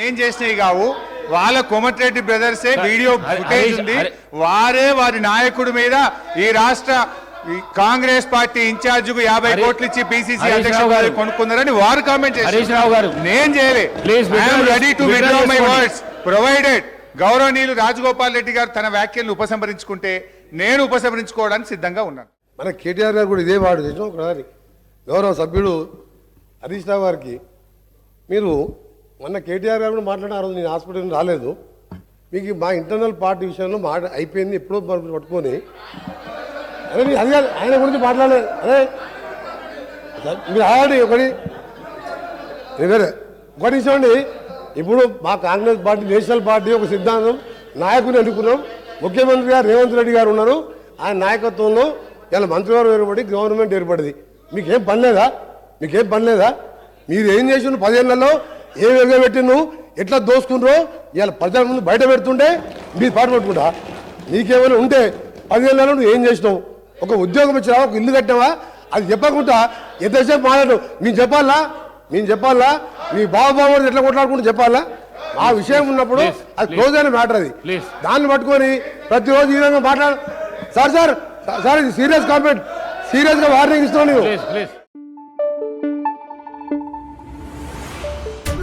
నేను చేసినవి కావు వాళ్ళ కోమటిరెడ్డి బ్రదర్సే వీడియో ఫుటేజ్ ఉంది వారే వారి నాయకుడి మీద ఈ రాష్ట్ర కాంగ్రెస్ పార్టీ ఇన్ఛార్జ్కు యాభై కోట్లు ఇచ్చి పిసిసి రావు గారు. కొనుక్కున్నారని వారు కామెంట్ హరీష్ రావు గారు. నేను చేయలే Please withdraw your- ready to my. Words provided గౌరవనీయులు రాజగోపాల్ రెడ్డి గారు తన వ్యాఖ్యలను ఉపసంహరించుకుంటే నేను ఉపసంహరించుకోవడానికి సిద్ధంగా ఉన్నాను మన కేటీఆర్ గారు కూడా ఇదే వాడు చేసిన ఒకసారి గౌరవ సభ్యుడు హరీష్ రావు గారికి మీరు మొన్న కేటీఆర్ గారు కూడా మాట్లాడిన ఆ రోజు నేను హాస్పిటల్ రాలేదు. మీకు మా ఇంటర్నల్ పార్టీ విషయంలో మాట అయిపోయింది ఎప్పుడో మరి పట్టుకొని. అదే మీరు అది కాదు, ఆయన గురించి మాట్లాడలేదు. అదే మీరు ఆగండి ఒకటి. వేరే ఒకటి చూడండి ఇప్పుడు మా కాంగ్రెస్ పార్టీ నేషనల్ పార్టీ ఒక సిద్ధాంతం నాయకుని అనుకున్నాం ముఖ్యమంత్రి గారు రేవంత్ రెడ్డి గారు ఉన్నారు. ఆయన నాయకత్వంలో ఇలా మంత్రివర్గం ఏర్పడి గవర్నమెంట్ ఏర్పడింది. మీకేం పని లేదా? మీకేం పని లేదా? మీరు ఏం చేసిన పదేళ్ళలో? ఏం ఎగబెట్టిను ఎట్లా దోసుకున్నారో ఇవాళ ప్రజల ముందు బయట పెడుతుంటే మీరు పాటు పట్టుకుంటా. నీకేమైనా ఉంటే పదిహేనులలో నువ్వు ఏం చేసినావు? ఒక ఉద్యోగం ఇచ్చినావా ఒక ఇల్లు కట్టినావా? అది చెప్పకుండా ఎంతసేపు మాట్లాడు? మేము చెప్పాలా? మేము చెప్పాలా? మీ బాబు ఎట్లా కొట్లాడుకుంటూ చెప్పాలా? ఆ విషయం ఉన్నప్పుడు అది. క్లోజ్ అయిన మ్యాటర్ అది. దాన్ని పట్టుకొని ప్రతిరోజు ఈ విధంగా మాట్లాడు. సార్ సార్ సార్ ఇది సీరియస్ కామెంట్ సీరియస్గా వార్నింగ్ ఇస్తున్నాను